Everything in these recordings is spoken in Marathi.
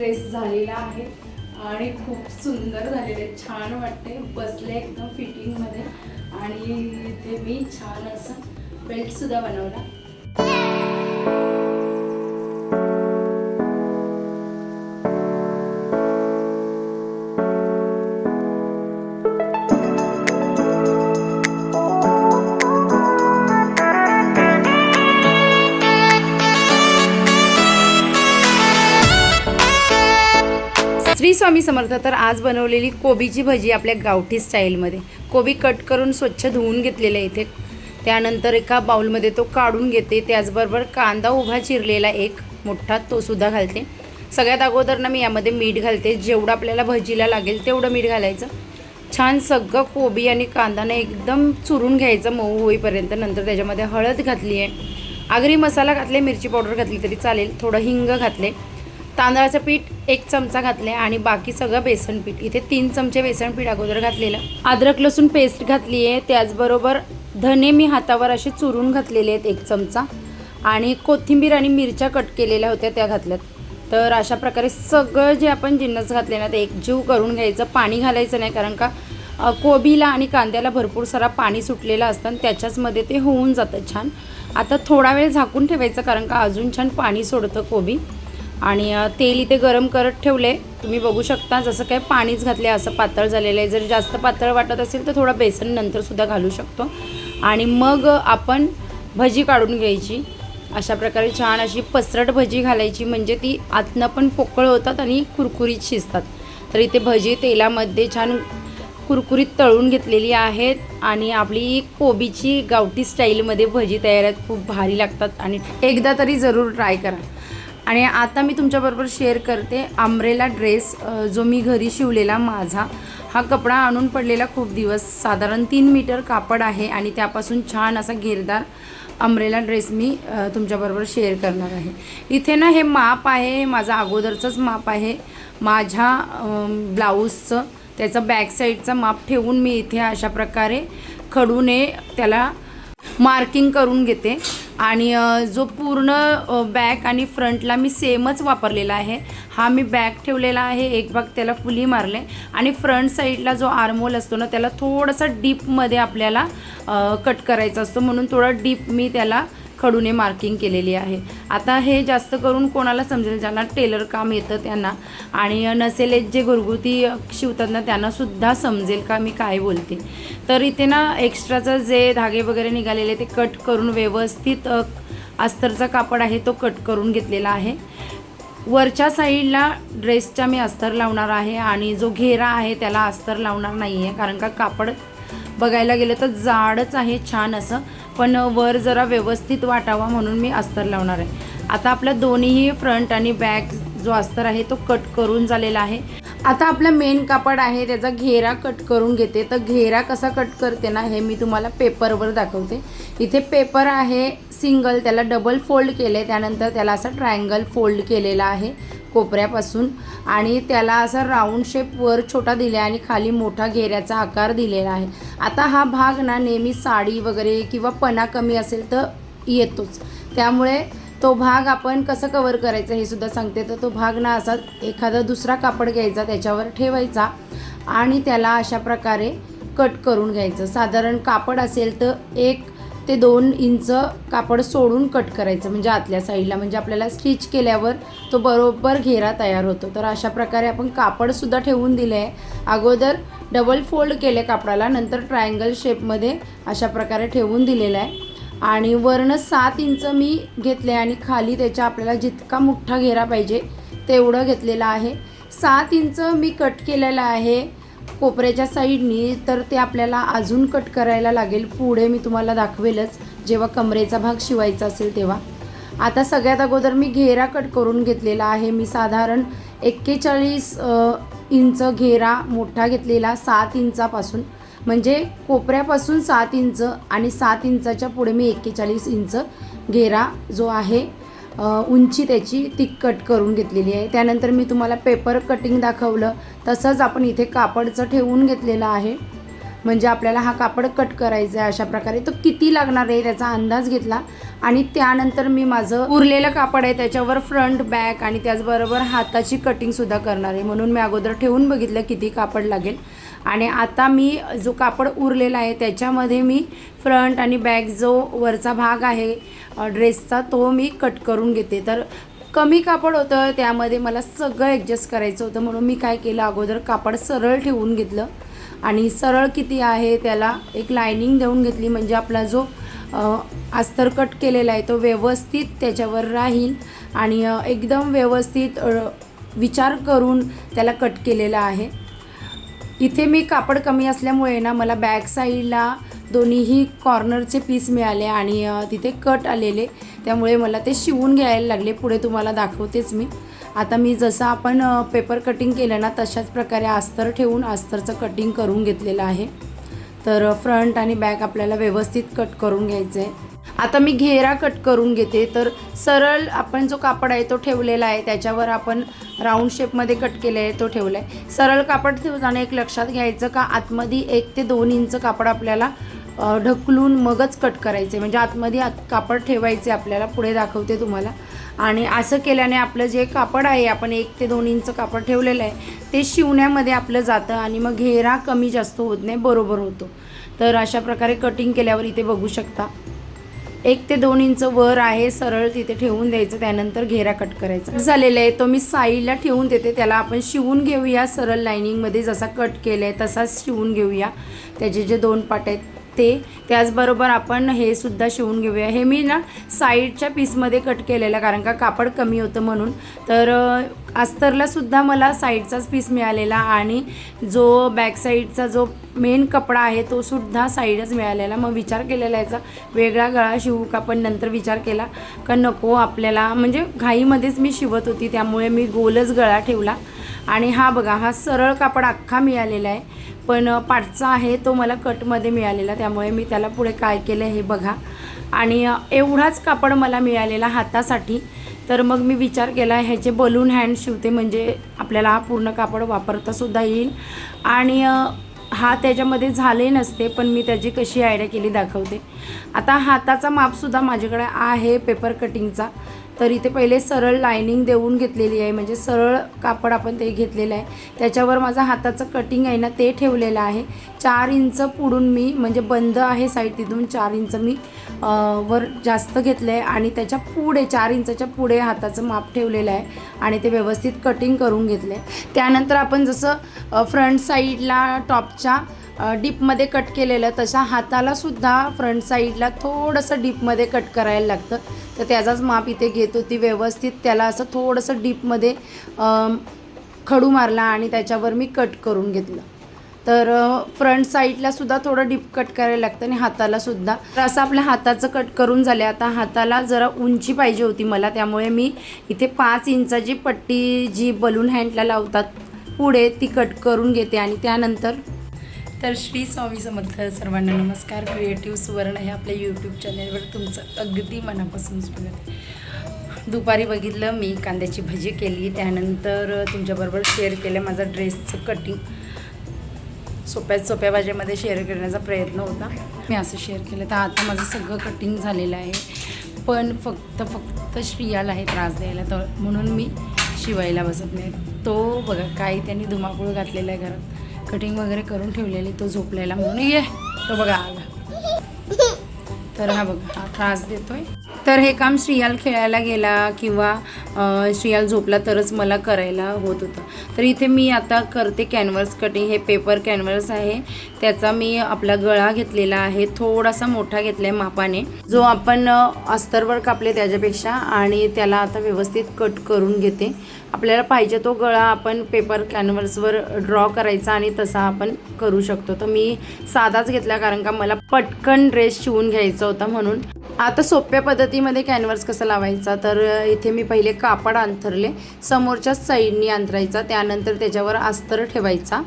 ड्रेस झालेला आहे आणि खूप सुंदर झालेले आहे. छान वाटते बसले एकदम फिटिंगमध्ये आणि ते मी छान असं बेल्टसुद्धा बनवला. स्वामी समर्थ तर आज बनवलेली कोबीची भजी आपल्या गावठी स्टाईलमध्ये. कोबी कट करून स्वच्छ धुवून घेतलेलं आहे इथे. त्यानंतर एका बाउलमध्ये तो काढून घेते. त्याचबरोबर कांदा उभा चिरलेला एक मोठा तो सुद्धा घालते. सगळ्यात अगोदर ना मी यामध्ये मीठ घालते. जेवढं आपल्याला भजीला लागेल तेवढं मीठ घालायचं. छान सगळं कोबी आणि कांदाने एकदम चुरून घ्यायचं मऊ होईपर्यंत. नंतर त्याच्यामध्ये हळद घातली आहे. आगरी मसाला घातले मिरची पावडर घातली तरी चालेल. थोडं हिंग घातले. तांदळाचं पीठ एक चमचा घातले आणि बाकी सगळं बेसन पीठ. इथे तीन चमचे बेसन पीठ अगोदर घातलेलं. अद्रक लसूण पेस्ट घातली आहे त्याचबरोबर धने मी हातावर असे चुरून घातलेले आहेत एक चमचा. आणि कोथिंबीर आणि मिरच्या कट केलेल्या होत्या त्या घातल्यात. तर अशा प्रकारे सगळं जे आपण जिन्नस घातले ना ते एकजीव करून घ्यायचं. पाणी घालायचं नाही कारण का कोबीला आणि कांद्याला भरपूर सारा पाणी सुटलेलं असतं आणि त्याच्याचमध्ये ते होऊन जातं छान. आता थोडा वेळ झाकून ठेवायचं कारण का अजून छान पाणी सोडतं कोबी. आणि तेल इथे गरम करत ठेवले तुम्ही बघू शकता जसं काय पाणीच घातले असं पातळ झालेलं आहे. जर जास्त पातळ वाटत असेल तर थोडं बेसन नंतरसुद्धा घालू शकतो. आणि मग आपण भजी काढून घ्यायची. अशा प्रकारे छान अशी पसरट भजी घालायची. म्हणजे ती आतनं पण पोकळ होतात आणि कुरकुरीत शिजतात. तर इथे भजी तेलामध्ये छान कुरकुरीत तळून घेतलेली आहेत. आणि आपली कोबीची गावठी स्टाईलमध्ये भजी तयार आहेत. खूप भारी लागतात. आणि एकदा तरी जरूर ट्राय करा. आणि आता मी तुमच्याबरोबर शेअर करते आंब्रेला ड्रेस जो मी घरी शिवलेला माझा. हा कपडा आणून पडलेला खूप दिवस. साधारण तीन मीटर कापड आहे आणि त्यापासून छान असा घेरदार अमरेला ड्रेस मी तुमच्याबरोबर शेअर करणार आहे. इथे ना हे माप आहे माझा माझं अगोदरचंच माप आहे. माझ्या ब्लाऊजचं त्याचं बॅक साईडचं माप ठेवून मी इथे अशा प्रकारे खडूने त्याला मार्किंग करून घेते. आणि जो पूर्ण बॅक आणि फ्रंटला मी सेमच वापरलेला आहे. हा मी बॅक ठेवलेला आहे. एक भाग त्याला फुली मारले. आणि फ्रंट साईडला जो आर्मोल असतो ना त्याला थोडासा डीपमध्ये आपल्याला कट करायचा असतो. म्हणून थोडा डीप मी त्याला खडूने मार्किंग केलेली आहे. आता हे जास्त करून कोणाला समजेल? ज्यांना टेलर काम येतं त्यांना. आणि नसेल जे घरगुती शिवतात ना त्यांनासुद्धा समजेल का मी काय बोलते? तर इथे ना एक्स्ट्राचं जे धागे वगैरे निघालेले ते कट करून व्यवस्थित अस्तरचा कापड आहे तो कट करून घेतलेला आहे. वरच्या साईडला ड्रेसचा मी अस्तर लावणार आहे आणि जो घेरा आहे त्याला अस्तर लावणार नाही आहे कारण का कापड बघायला गेलं तर जाडच आहे छान असं. पण वर जरा व्यवस्थित वाटावा म्हणून मी अस्तर लावणार आहे. आता आपला दोन्हीही फ्रंट आणि बॅक जो अस्तर आहे तो कट करून झालेला आहे. आता आपलं मेन कापड आहे त्याचा घेरा कट करून घेते. तर घेरा कसा कट करते ना हे मी तुम्हाला पेपरवर दाखवते. इथे पेपर आहे सिंगल त्याला डबल फोल्ड केले त्यानंतर त्याला असा ट्रायंगल फोल्ड केलेला आहे. कोपऱ्यापासून आणि त्याला असा राऊंड शेप वर छोटा दिला आणि खाली मोठा घेऱ्याचा आकार दिलेला आहे. आता हा भाग ना नेहमी साडी वगैरे किंवा पणा कमी असेल तर येतोच. त्यामुळे तो भाग आपण कसं कवर करायचं हे सुद्धा सांगते. तर तो भाग ना असा एखादा दुसरा कापड घ्यायचा त्याच्यावर ठेवायचा आणि त्याला अशा प्रकारे कट करून घ्यायचं. साधारण कापड असेल तर एक ते दोन इंच कापड सोडून कट करायचं म्हणजे आतल्या साईडला. म्हणजे आपल्याला स्टिच केल्यावर तो बरोबर घेरा तयार होतो. तर अशा प्रकारे आपण कापडसुद्धा ठेवून दिले आहे. अगोदर डबल फोल्ड केले कापडाला नंतर ट्रायंगल शेपमध्ये अशा प्रकारे ठेवून दिलेलं आहे. आणि वर्ण सात इंच मी घेतले आणि खाली त्याच्या आपल्याला जितका मोठा घेरा पाहिजे तेवढं घेतलेलं आहे. सात इंच मी कट केलेलं आहे. कोपऱ्याच्या साईडनी तर ते आपल्याला अजून कट करायला लागेल. पुढे मी तुम्हाला दाखवेलच जेव्हा कमरेचा भाग शिवायचा असेल तेव्हा. आता सगळ्यात अगोदर मी घेरा कट करून घेतलेला आहे. मी साधारण एक्केचाळीस इंच घेरा मोठा घेतलेला सात इंचापासून. म्हणजे कोपऱ्यापासून सात इंच आणि सात इंचाच्या पुढे मी एक्केचाळीस इंच घेरा जो आहे उंची त्याची ती कट करून घेतलेली आहे. त्यानंतर मी तुम्हाला पेपर कटिंग दाखवलं. तसंच आपण इथे कापडचं ठेवून घेतलेलं आहे. म्हणजे आपल्याला हा कापड कट करायचा आहे अशा प्रकारे. तो किती लागणार आहे त्याचा अंदाज घेतला. आणि त्यानंतर मी माझं उरलेलं कापड आहे त्याच्यावर फ्रंट बॅक आणि त्याचबरोबर हाताची कटिंगसुद्धा करणार आहे. म्हणून मी अगोदर ठेवून बघितलं किती कापड लागेल. आणि आता मी जो कापड उरलेला आहे त्याच्यामध्ये मी फ्रंट आणि बॅक जो वरचा भाग आहे ड्रेसचा तो मी कट करून घेते. तर कमी कापड होतं त्यामध्ये मला सगळं ॲडजस्ट करायचं होतं म्हणून मी काय केलं अगोदर कापड सरळ ठेवून घेतलं. आणि सरळ किती आहे त्याला एक लायनिंग देऊन घेतली म्हणजे आपला जो अस्तर कट केलेला आहे तो व्यवस्थित त्याच्यावर राहील. आणि एकदम व्यवस्थित विचार करून त्याला कट केलेला आहे. इथे मी कापड कमी असल्यामुळे ना मला बॅक साईडला दोन्हीही कॉर्नरचे पीस मिळाले आणि तिथे कट आलेले. त्यामुळे मला ते शिवून घ्यायला लागले. पुढे तुम्हाला दाखवतेच मी. आता मी जसं आपण पेपर कटिंग केलं ना तशाच प्रकारे अस्तर ठेवून अस्तरचं कटिंग करून घेतलेलं आहे. तर फ्रंट आणि बॅक आपल्याला व्यवस्थित कट करून घ्यायचं आहे आता मी घेरा कट करून घेते. तर सरळ आपण जो कापड आहे तो ठेवलेला आहे त्याच्यावर आपण राऊंड शेपमध्ये कट केले आहे तो ठेवला आहे सरळ कापड ठेवताना एक लक्षात घ्यायचं का आतमध्ये एक ते दोन इंच कापड आपल्याला ढकलून मगच कट करायचे म्हणजे आतमध्ये आत कापड ठेवायचे आपल्याला पुढे दाखवते तुम्हाला. आणि असं केल्याने आपलं जे कापड आहे आपण एक ते दोन इंच कापड ठेवलेलं आहे ते शिवण्यामध्ये आपलं जातं आणि मग घेरा कमी जास्त होत नाही बरोबर होतो. तर अशा प्रकारे कटिंग केल्यावर इथे बघू शकता. एक ते दोन इंच वर आहे सरळ तिथे ठेवून द्यायचं त्यानंतर घेरा कट करायचा. झालेलं आहे तो मी साईडला ठेवून देते त्याला आपण शिवून घेऊया सरळ लाईनिंगमध्ये जसा कट केला आहे तसाच शिवून घेऊया. त्याचे जे दोन पाट आहेत ते त्याचबरोबर आपण हे सुद्धा शिवून घेऊया. हे मी ना साईडच्या पीसमध्ये कट केलेलं कारण का कापड कमी होतं म्हणून. तर अस्तरला सुद्धा मला साईडचाच पीस मिळालेला आणि जो बॅक साईडचा जो मेन कपडा आहे तो सुद्धा साईडच मिळालेला. मग विचार केलेला याचा. वेगळा गळा शिवू का? पण नंतर विचार केला का नको आपल्याला. म्हणजे घाईमध्येच मी शिवत होती त्यामुळे मी गोलच गळा ठेवला. आणि हा बघा हा सरळ कापड अख्खा मिळालेला आहे. पण पाठचा आहे तो मला कटमध्ये मिळालेला. त्यामुळे मी त्याला पुढे काय केलं हे बघा. आणि एवढाच कापड मला मिळालेला हातासाठी. तर मग मी विचार केला ह्याचे बलून हँड शिवते म्हणजे आपल्याला हा पूर्ण कापड वापरतासुद्धा येईल. आणि हा त्याच्यामध्ये झाले नसते पण मी त्याची कशी आयडिया केली दाखवते. आता हाताचा मापसुद्धा माझ्याकडे आहे पेपर कटिंगचा तर इथे पहिले सरळ लायनिंग देऊन घेतलेली आहे. म्हणजे सरळ कापड आपण ते घेतलेलं आहे. त्याच्यावर माझा हाताचं कटिंग आहे ना ते ठेवलेलं आहे. चार इंच पुढून मी म्हणजे बंद आहे साईड तिथून चार इंच मी वर जास्त घेतलं आहे आणि त्याच्या पुढे चार इंचाच्या पुढे हाताचं माप ठेवलेलं आहे. आणि ते व्यवस्थित कटिंग करून घेतलं आहे त्यानंतर आपण जसं फ्रंट साईडला टॉपच्या डीपमध्ये कट केलेलं तशा हाताला सुद्धा फ्रंट साईडला थोडंसं डीपमध्ये कट करायला लागतं. तर त्याचाच माप इथे घेत होती व्यवस्थित. त्याला असं थोडंसं डीपमध्ये खडू मारला आणि त्याच्यावर मी कट करून घेतलं. तर फ्रंट साईडला सुद्धा थोडं डीप कट करायला लागतं आणि हाताला सुद्धा. तर असं आपल्या हाताचं कट करून झाले आता हाताला जरा उंची पाहिजे होती मला. त्यामुळे मी इथे पाच इंचाची पट्टी जी बलून हँडला लावतात पुढे ती कट करून घेते आणि त्यानंतर तर श्री स्वामी समर्थ सर्वांना नमस्कार. क्रिएटिव्ह सुवर्ण हे आपल्या यूट्यूब चॅनेलवर तुमचं अगदी मनापासून स्वागत आहे. दुपारी बघितलं मी कांद्याची भजी केली. त्यानंतर तुमच्याबरोबर शेअर केलं माझा ड्रेसचं कटिंग सोप्यात सोप्या भाज्यामध्ये शेअर करण्याचा प्रयत्न होता. मी असं शेअर केलं. तर आता माझं सगळं कटिंग झालेलं आहे. पण फक्त फक्त श्रियाला हे त्रास द्यायला तर म्हणून मी शिवायला बसत नाही. तो बघा काही त्यांनी धुमाकूळ घातलेला आहे घरात. कटिंग वगैरे करून ठेवलेली तो झोपलेला म्हणून. ये तो बघा आला. तर हा बघा हा त्रास देतोय. तर हे काम श्रियाल खेळायला गेला किंवा श्रियाल झोपला तरच मला करायला होत होतं. तर इथे मी आता करते कॅनव्हस कटिंग हे पेपर कॅनव्हस आहे. त्याचा मी आपला गळा घेतलेला आहे. थोडासा मोठा घेतला आहे मापाने. जो आपण अस्तरवर कापले त्याच्यापेक्षा आणि त्याला आता व्यवस्थित कट करून घेते. आपल्याला पाहिजे तो गळा आपण पेपर कॅनव्हसवर ड्रॉ करायचा आणि तसा आपण करू शकतो. तर मी साधाच घेतला कारण का मला पटकन ड्रेस शिवून घ्यायचा होता म्हणून. आता सोप्या पद्धतीमध्ये कॅनव्हस कसा लावायचा? तर इथे मी पहिले कापड अंथरले समोरच्याच साईडनी अंथरायचा त्यानंतर त्याच्यावर अस्तर ठेवायचा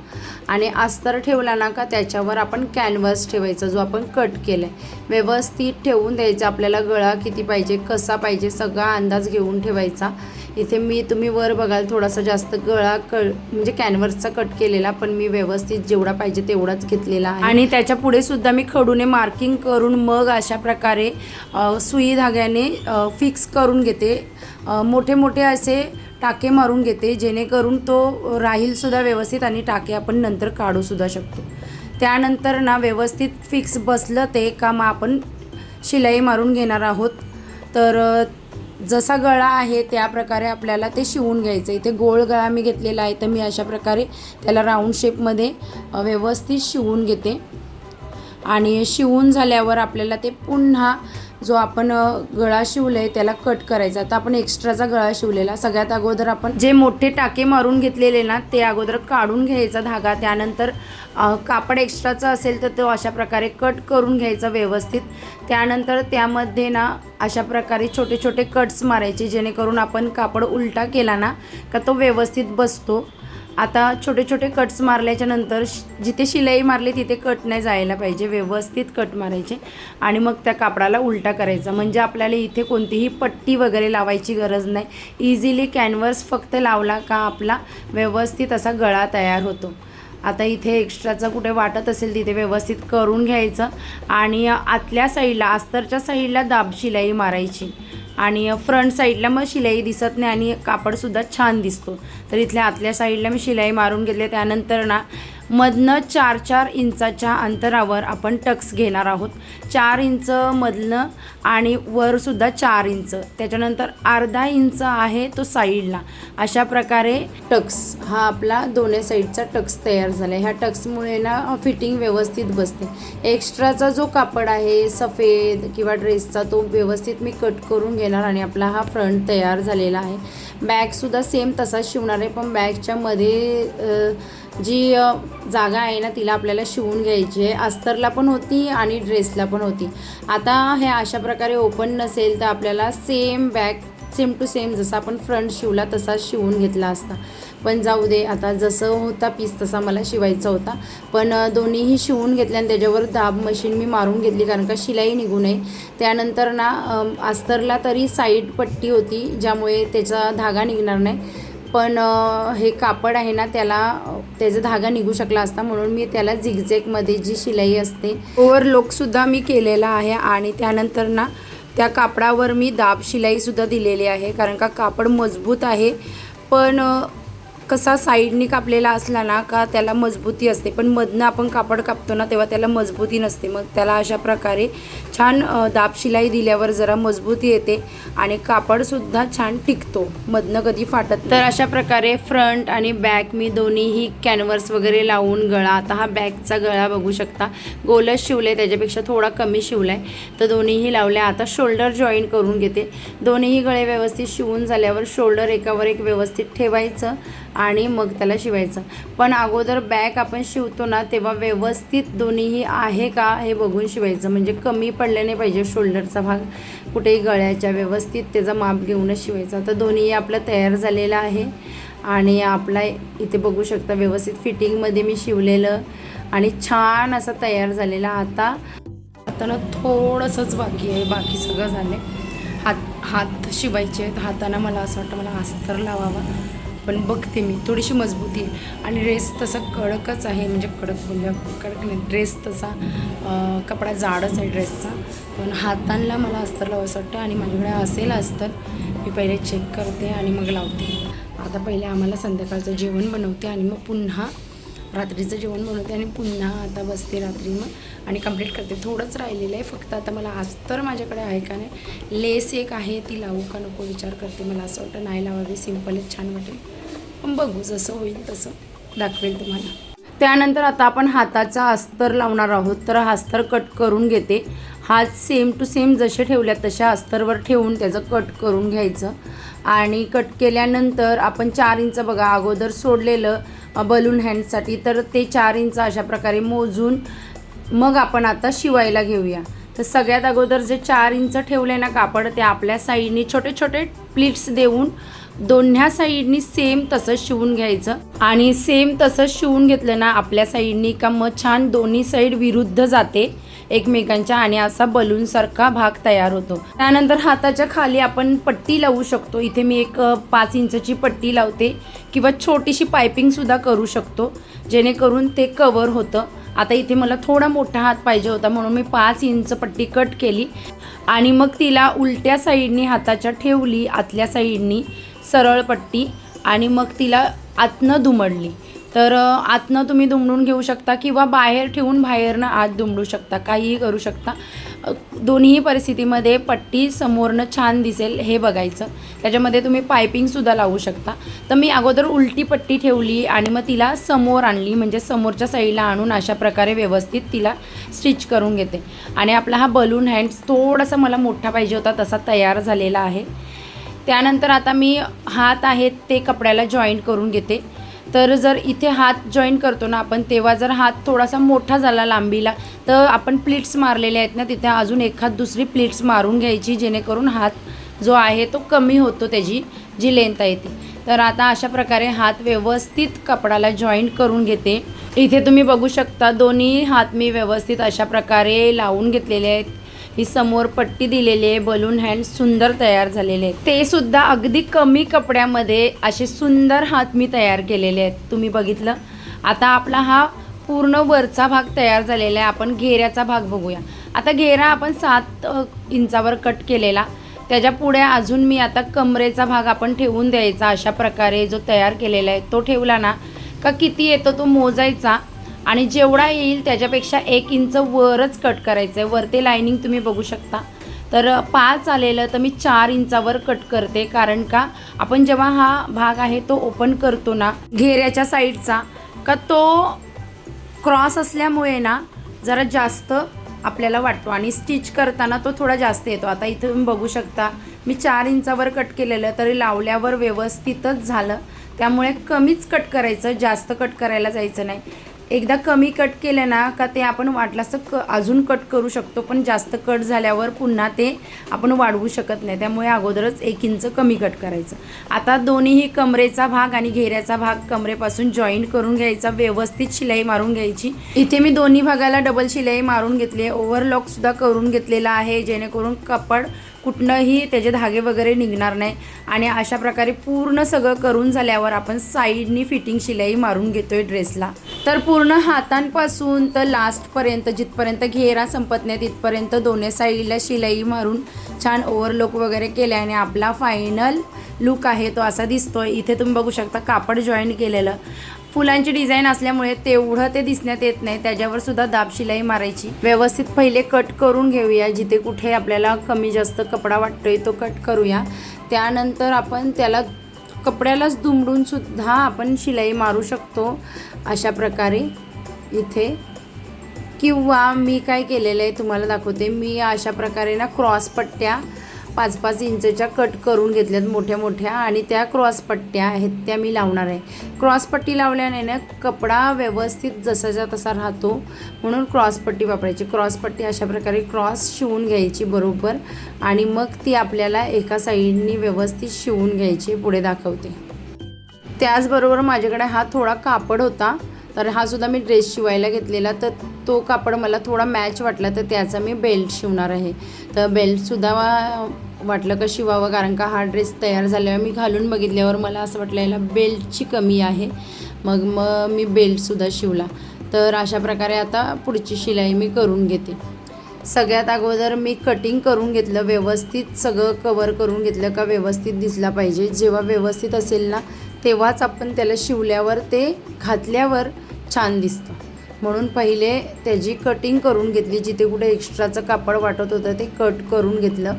आणि अस्तर ठेवला ना का त्याच्यावर आपण कॅनव्हस ठेवायचा जो आपण कट केला आहे व्यवस्थित ठेवून द्यायचा आपल्याला गळा किती पाहिजे कसा पाहिजे सगळा अंदाज घेऊन ठेवायचा. इथे मी तुम्ही वर बघाल थोडासा जास्त गळा कळ म्हणजे कॅनव्हसचा कट केलेला पण मी व्यवस्थित जेवढा पाहिजे तेवढाच घेतलेला आहे. आणि त्याच्या पुढे सुद्धा मी खडूने मार्किंग करून मग अशा प्रकारे सुई धाग्याने फिक्स करून घेते. मोठे मोठे असे टाके मारून घेते जेणेकरून तो राहीलसुद्धा व्यवस्थित आणि टाके आपण नंतर काढूसुद्धा शकतो. त्यानंतर ना व्यवस्थित फिक्स बसलं ते का मग आपण शिलाई मारून घेणार आहोत. तर जसा गळा आहे त्या प्रकारे आपल्याला ते शिवून घ्यायचं. इथे गोळ गळा मी घेतलेला आहे तर मी अशा प्रकारे त्याला राऊंड शेपमध्ये व्यवस्थित शिवून घेते. आणि शिवून झाल्यावर आपल्याला ते पुन्हा जो आपण गळा शिवलाय त्याला कट करायचा. आता आपण एक्स्ट्राचा गळा शिवलेला. सगळ्यात अगोदर आपण जे मोठे टाके मारून घेतलेले ना ते अगोदर काढून घ्यायचा धागा. त्यानंतर कापड एक्स्ट्राचा असेल तर तो अशा प्रकारे कट करून घ्यायचा व्यवस्थित. त्यानंतर त्यामध्ये ना अशा प्रकारे छोटे छोटे कट्स मारायचे जेणेकरून आपण कापड उलटा केला ना का तो व्यवस्थित बसतो. आता छोटे छोटे कट्स मारल्याच्या नंतर जिथे शिलाई मारली तिथे कट नाही जायला पाहिजे व्यवस्थित कट मारायचे आणि मग त्या कापडाला उलटा करायचा. म्हणजे आपल्याला इथे कोणतीही पट्टी वगैरे लावायची गरज नाही. इझिली कॅनव्हस फक्त लावला का आपला व्यवस्थित असा गळा तयार होतो. आता इथे एक्स्ट्राचं कुठे वाटत असेल तिथे व्यवस्थित करून घ्यायचं आणि आतल्या साईडला अस्तरच्या साईडला दाब शिलाई मारायची. आणि फ्रंट साईडला मग शिलाई दिसत नाही आणि कापडसुद्धा छान दिसतो. तर इथल्या आतल्या साईडला मी शिलाई मारून घेतले. त्यानंतर ना मधनं चार चार इंचाच्या अंतरावर आपण टक्स घेणार आहोत. चार इंच मधनं आणि वरसुद्धा चार इंच. त्याच्यानंतर अर्धा इंच आहे तो साईडला. अशा प्रकारे टक्स हा आपला दोन्ही साईडचा टक्स तयार झाला. ह्या टक्समुळे ना फिटिंग व्यवस्थित बसते. एक्स्ट्राचा जो कापड आहे सफेद किंवा ड्रेसचा तो व्यवस्थित मी कट करून घेणार आणि आपला हा फ्रंट तयार झालेला आहे. बॅगसुद्धा सेम तसाच शिवणार आहे. पण बॅगच्या मध्ये जी जागा आहे ना तिला आपल्याला शिवून घ्यायची आहे. अस्तरला पण होती आणि ड्रेसला पण होती. आता हे अशा प्रकारे ओपन नसेल तर आपल्याला same bag same to same जसा आपण फ्रंट शिवला तसाच शिवून घेतला असता. पण जाऊ दे आता जसं होता पीस तसा मला शिवायचा होता. पण दोन्हीही शिवून घेतले आणि त्याच्यावर दाब मशीन मी मारून घेतली कारण का शिलाई निघू नये. त्यानंतर ना अस्तरला तरी साईड पट्टी होती ज्यामुळे त्याचा धागा निघणार नाही. पण हे कापड आहे ना त्याला त्याचा धागा निघू शकला असता म्हणून मी त्याला झिगझेकमध्ये जी शिलाई असते ओव्हरलोकसुद्धा मी केलेला आहे आणि त्यानंतर ना त्या कापडावर मी दाब शिलाईसुद्धा दिलेली आहे कारण का कापड मजबूत आहे. पण कसा साईडने कापलेला असला ना का त्याला मजबूती असते. पण मधनं आपण कापड कापतो ना तेव्हा त्याला मजबूती नसते. मग त्याला अशा प्रकारे छान दाब शिलाई दिल्यावर जरा मजबूती येते आणि कापडसुद्धा छान टिकतो. मधनं कधी फाटत तर अशा प्रकारे फ्रंट आणि बॅक मी दोन्हीही कॅनव्हर्स वगैरे लावून गळा. आता हा बॅकचा गळा बघू शकता. गोलच शिवले त्याच्यापेक्षा थोडा कमी शिवलाय. तर दोन्हीही लावले आता शोल्डर जॉईन करून घेते. दोन्हीही गळे व्यवस्थित शिवून झाल्यावर शोल्डर एकावर एक व्यवस्थित ठेवायचं. आणि मग त्याला शिवायचं. पण अगोदर बॅक आपण शिवतो ना तेव्हा व्यवस्थित दोन्हीही आहे का हे बघून शिवायचं. म्हणजे कमी पडले नाही पाहिजे शोल्डरचा भाग. कुठेही गळ्याच्या व्यवस्थित त्याचा माप घेऊनच शिवायचा. तर दोन्हीही आपलं तयार झालेलं आहे. आणि आपला इथे बघू शकता व्यवस्थित फिटिंगमध्ये मी शिवलेलं. आणि छान असं तयार झालेला आता. आता ना थोडंसंच बाकी आहे. बाकी सगळं झालं. हात हात शिवायचे आहेत. हाताना मला असं वाटतं मला अस्तर लावावा. पण बघते मी. थोडीशी मजबूती आहे. आणि ड्रेस तसा कडकच आहे. म्हणजे कडक बोलल्या कडक नाही. ड्रेस तसा कपडा जाडच आहे ड्रेसचा पण हातांना मला अस्तर लावायचं वाटतं आणि माझ्याकडे असेल अस्तर मी पहिले चेक करते आणि मग लावते. आता पहिले आम्हाला संध्याकाळचं जेवण बनवते आणि मग पुन्हा रात्रीचं जेवण बनवते आणि पुन्हा आता बसते रात्री मग आणि कंप्लीट करते. थोडंच राहिलेलं आहे फक्त आता मला आज तर माझ्याकडे आहे का नाही लेस एक आहे ती लावू का नको विचार करते मला. असं वाटतं नाही लावावी सिम्पलच छान वाटेल. पण बघू जसं होईल तसं दाखवेल तुम्हाला. त्यानंतर आता आपण हाताचा अस्तर लावणार आहोत तर हा अस्तर कट करून घेते. हात सेम टू सेम जसे ठेवल्यात तशा अस्तरवर ठेवून त्याचं कट करून घ्यायचं. आणि कट केल्यानंतर आपण चार इंच बघा अगोदर सोडलेलं बलून हँडसाठी तर ते चार इंच अशा प्रकारे मोजून मग आपण आता शिवायला घेऊया. तर सगळ्यात अगोदर जे चार इंच ठेवले ना कापड ते आपल्या साईडनी छोटे छोटे प्लिट्स देऊन दोन्ह्या साईडनी सेम तसंच शिवून घ्यायचं. आणि सेम तसंच शिवून घेतलं ना आपल्या साईडनी का मग छान दोन्ही साईड विरुद्ध जाते. एकमेकांच्या आणि असा बलूनसारखा भाग तयार होतो. त्यानंतर हाताच्या खाली आपण पट्टी लावू शकतो. इथे मी एक पाच इंचची पट्टी लावते किंवा छोटीशी पायपिंगसुद्धा करू शकतो जेणेकरून ते कवर होतं. आता इथे मला थोडा मोठा हात पाहिजे होता म्हणून मी पाच इंच पट्टी कट केली आणि मग तिला उलट्या साईडनी हाताच्या ठेवली आतल्या साईडनी सरळ पट्टी आणि मग तिला आतनं दुमडली. तर आतनं तुम्ही दुमडून घेऊ शकता किंवा बाहेर ठेवून बाहेरनं आत दुमडू शकता काहीही करू शकता. दोन्ही दोन्हीही परिस्थितीमध्ये पट्टी समोरनं छान दिसेल हे बघायचं. त्याच्यामध्ये तुम्ही पायपिंगसुद्धा लावू शकता. तर मी अगोदर उलटी पट्टी ठेवली आणि मग तिला समोर आणली म्हणजे समोरच्या साईडला आणून अशा प्रकारे व्यवस्थित तिला स्टिच करून घेते. आणि आपला हा बलून हँड्स थोडासा मला मोठा पाहिजे होता तसा तयार झालेला आहे. त्यानंतर आता मी हात आहेत ते कपड्याला जॉईंट करून घेते. तर जर इथे हात जॉईन करतो ना आपण तेव्हा जर हात थोडासा मोठा झाला लांबीला तर आपण प्लीट्स मारलेले आहेत ना तिथे अजून एखाद दुसरी प्लीट्स मारून घ्यायची जेणेकरून हात जो आहे तो कमी होतो त्याची जी लेंथ आहे ती. तर आता अशा प्रकारे हात व्यवस्थित कपडाला जॉईंट करून घेते. इथे तुम्ही बघू शकता दोन्ही हात मी व्यवस्थित अशा प्रकारे लावून घेतलेले आहेत. ही समोर पट्टी दिलेली आहे बलून हँड सुंदर तयार झालेले आहेत. ते सुद्धा अगदी कमी कपड्यामध्ये असे सुंदर हात मी तयार केलेले आहेत. तुम्ही बघितलं? आता आपला हा पूर्ण वरचा भाग तयार झालेला आहे. आपण घेऱ्याचा भाग बघूया. आता घेरा आपण सात इंचावर कट केलेला. त्याच्या पुढे अजून मी आता कमरेचा भाग आपण ठेवून द्यायचा अशा प्रकारे जो तयार केलेला आहे. तो ठेवला ना का किती येतो तो मोजायचा. आणि जेवढा येईल त्याच्यापेक्षा एक इंच वरच कट करायचं आहे वरते लाईनिंग तुम्ही बघू शकता. तर पाच आलेलं तर मी चार इंचावर कट करते. कारण का? आपण जेव्हा हा भाग आहे तो ओपन करतो ना घेऱ्याच्या साईडचा का तो क्रॉस असल्यामुळे ना जरा जास्त आपल्याला वाटतो. आणि स्टिच करताना तो थोडा जास्त येतो. आता इथे तुम्ही बघू शकता मी चार इंचावर कट केलेलं तरी लावल्यावर व्यवस्थितच झालं. त्यामुळे कमीच कट करायचं जास्त कट करायला जायचं नाही. एकदा कमी कट केलं ना का ते आपण वाटलं असं क अजून कट करू शकतो पण जास्त कट झाल्यावर पुन्हा ते आपण वाढवू शकत नाही. त्यामुळे अगोदरच एक इंच कमी कट करायचं. आता दोन्हीही कमरेचा भाग आणि घेऱ्याचा भाग कमरेपासून जॉईंट करून घ्यायचा व्यवस्थित शिलाई मारून घ्यायची. इथे मी दोन्ही भागाला डबल शिलाई मारून घेतली आहे. ओव्हरलॉकसुद्धा करून घेतलेला आहे जेणेकरून कपड कुठनंही त्याचे धागे वगैरे निघणार नाही. आणि अशा प्रकारे पूर्ण सगळं करून झाल्यावर आपण साईडनी फिटिंग शिलाई मारून घेतोय ड्रेसला तर पूर्ण हातांपासून तर लास्टपर्यंत जिथपर्यंत घेरा संपत नाही तिथपर्यंत दोन्ही साईडला शिलाई मारून छान ओव्हरलोक वगैरे केल्याने आपला फायनल लुक आहे तो असा दिसतोय. इथे तुम्ही बघू शकता कापड जॉईन केलेलं. फुलांची डिझाईन असल्यामुळे तेवढं ते दिसण्यात येत नाही. त्याच्यावर सुद्धा दाब शिलाई मारायची. व्यवस्थित पहिले कट करून घेऊया. जिथे कुठे आपल्याला कमी जास्त कपडा वाटतोय तो कट करूया. त्यानंतर आपण त्याला कपड्यालाच दुमडून सुद्धा आपण शिलाई मारू शकतो अशा प्रकारे इथे. किंवा मी काय केलेलं आहे तुम्हाला दाखवते. मी अशा प्रकारे ना क्रॉस पट्ट्या पाच पाच इंचच्या कट करून घेतल्यात मोठ्या मोठ्या आणि त्या क्रॉस पट्ट्या आहेत त्या मी लावणार आहे. क्रॉसपट्टी लावल्याने ना कपडा व्यवस्थित जसाच्या तसा राहतो म्हणून क्रॉस पट्टी वापरायची. क्रॉस पट्टी अशा प्रकारे क्रॉस शिवून घ्यायची बरोबर आणि मग ती आपल्याला एका साईडनी व्यवस्थित शिवून घ्यायची पुढे दाखवते. त्याचबरोबर माझ्याकडे हा थोडा कापड होता. तर हा सुद्धा मी ड्रेस शिवायला घेतलेला. तर तो कापड मला थोडा मॅच वाटला तर त्याचा मी बेल्ट शिवणार आहे. तर बेल्टसुद्धा वाटलं का शिवावं कारण का हा ड्रेस तयार झाल्यावर मी घालून बघितल्यावर मला असं वाटलं याला बेल्टची कमी आहे. मग मग मी बेल्टसुद्धा शिवला. तर अशा प्रकारे आता पुढची शिलाई मी करून घेते. सगळ्यात अगोदर मी कटिंग करून घेतलं व्यवस्थित सगळं कवर करून घेतलं का व्यवस्थित दिसला पाहिजे. जेव्हा व्यवस्थित असेल ना तेव्हाच आपण त्याला शिवल्यावर ते घातल्यावर छान दिसतं. म्हणून पहिले त्याची कटिंग करून घेतली जिथे कुठे एक्स्ट्राचं कापड वाटत होतं ते कट करून घेतलं.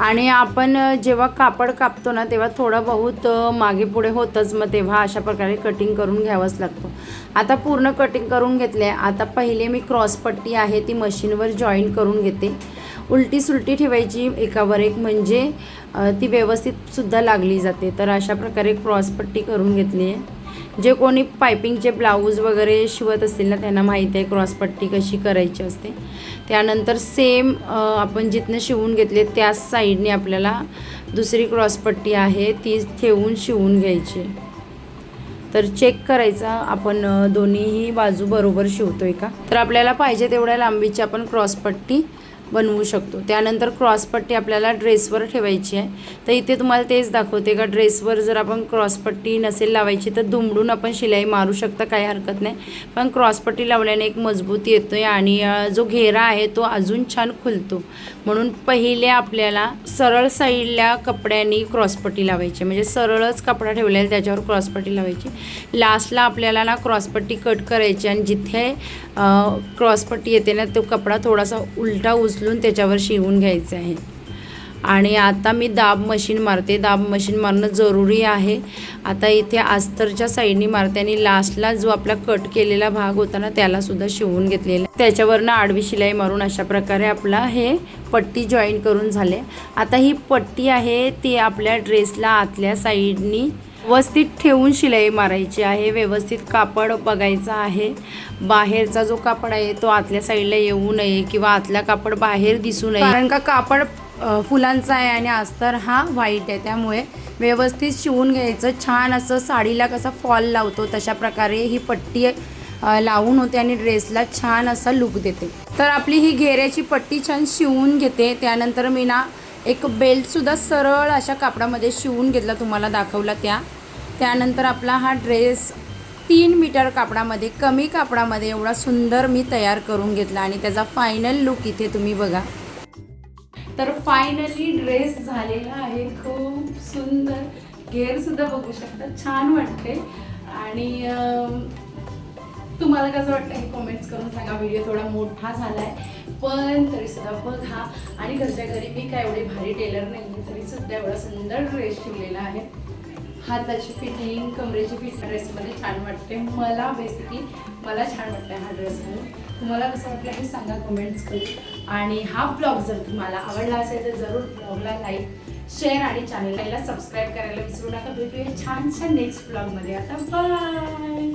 आणि आपण जेव्हा कापड कापतो ना तेव्हा थोडं बहुत मागे पुढे होतंच मग तेव्हा अशा प्रकारे कटिंग करून घ्यावंच लागतं. आता पूर्ण कटिंग करून घेतले आता पहिले मी क्रॉसपट्टी आहे ती मशीनवर जॉईन करून घेते. उलटी सुलटी ठेवायची एकावर एक म्हणजे ती व्यवस्थितसुद्धा लागली जाते. तर अशा प्रकारे क्रॉसपट्टी करून घेतली आहे. जे कोणी पायपिंगचे ब्लाऊज वगैरे शिवत असतील ना त्यांना माहीत आहे क्रॉसपट्टी कशी करायची असते. त्यानंतर सेम आपण जिथनं शिवून घेतले त्याच साईडने आपल्याला दुसरी क्रॉसपट्टी आहे ती ठेवून शिवून घ्यायची. तर चेक करायचा आपण दोन्हीही बाजू बरोबर शिवतोय का? तर आपल्याला पाहिजे तेवढ्या लांबीची आपण क्रॉसपट्टी बनवू शकतो. त्यानंतर क्रॉसपट्टी आपल्याला ड्रेसवर ठेवायची आहे. तर इथे तुम्हाला तेच दाखवते का ड्रेसवर जर आपण क्रॉसपट्टी नसेल लावायची तर दुमडून आपण शिलाई मारू शकता काही हरकत नाही. पण क्रॉसपट्टी लावल्याने एक मजबूती येतो आहे आणि जो घेरा आहे तो अजून छान खुलतो. म्हणून पहिले आपल्याला सरळ साईडला कपड्यांनी क्रॉसपट्टी लावायची. म्हणजे सरळच कपडा ठेवलेला त्याच्यावर क्रॉसपट्टी लावायची. लास्टला आपल्याला ना क्रॉसपट्टी कट करायची आणि जिथे क्रॉसपट्टी येते ना तो कपडा थोडासा उलटा उचलून त्याच्यावर शिवून घ्यायचं आहे. आणि आता मी दाब मशीन मारते. दाब मशीन मारणं जरुरी आहे. आता इथे आस्तरच्या साईडनी मारते आणि लास्टला जो आपला कट केलेला भाग होता ना त्यालासुद्धा शिवून घेतलेला आहे. त्याच्यावरनं आडवी शिलाई मारून अशा प्रकारे आपला हे पट्टी जॉईन करून झाले. आता ही पट्टी आहे ती आपल्या ड्रेसला आतल्या साईडनी व्यवस्थित ठेवून शिलाई मारायची आहे. व्यवस्थित कापड बघायचं आहे. बाहेरचा जो कापड आहे तो आतल्या साईडला येऊ नये किंवा आतला कापड बाहेर दिसू नये. कारण का कापड फुलांचा आहे आणि अस्तर हा व्हाईट आहे. त्यामुळे व्यवस्थित शिवून घ्यायचं. छान असं साडीला कसा फॉल लावतो तशा प्रकारे ही पट्टी लावून होते आणि ड्रेसला छान असा लुक देते. तर आपली ही घेऱ्याची पट्टी छान शिवून घेते. त्यानंतर मी ना एक बेल्टसुद्धा सरळ अशा कापडामध्ये शिवून घेतला तुम्हाला दाखवला त्या. त्यानंतर आपला हा ड्रेस तीन मीटर कापडामध्ये कमी कापडामध्ये एवढा सुंदर मी तयार करून घेतला आणि त्याचा फायनल लुक इथे तुम्ही बघा. तर फायनली ड्रेस झालेला आहे. खूप सुंदर. घेर सुद्धा बघू शकता. छान वाटते आणि तुम्हाला कसं वाटतं हे कमेंट्स करून सांगा. व्हिडिओ थोडा मोठा झाला आहे पण तरीसुद्धा बघा. आणि घरच्या घरी मी काय एवढी भारी टेलर नाही आहे तरी एवढा सुंदर ड्रेस शिवलेला आहे. हाताची फिटिंग कमरेची फिटिंग ड्रेसमध्ये छान वाटते मला बेसिकली मला छान वाटतं हा ड्रेस घालून. तुम्हाला कसं वाटलं हे सांगा कमेंट्स करून. आणि हा ब्लॉग जर तुम्हाला आवडला असेल तर जरूर ब्लॉगला लाईक शेअर आणि चॅनलला सबस्क्राईब करायला विसरू नका. भेटूया छानशा नेक्स्ट ब्लॉगमध्ये आता बाय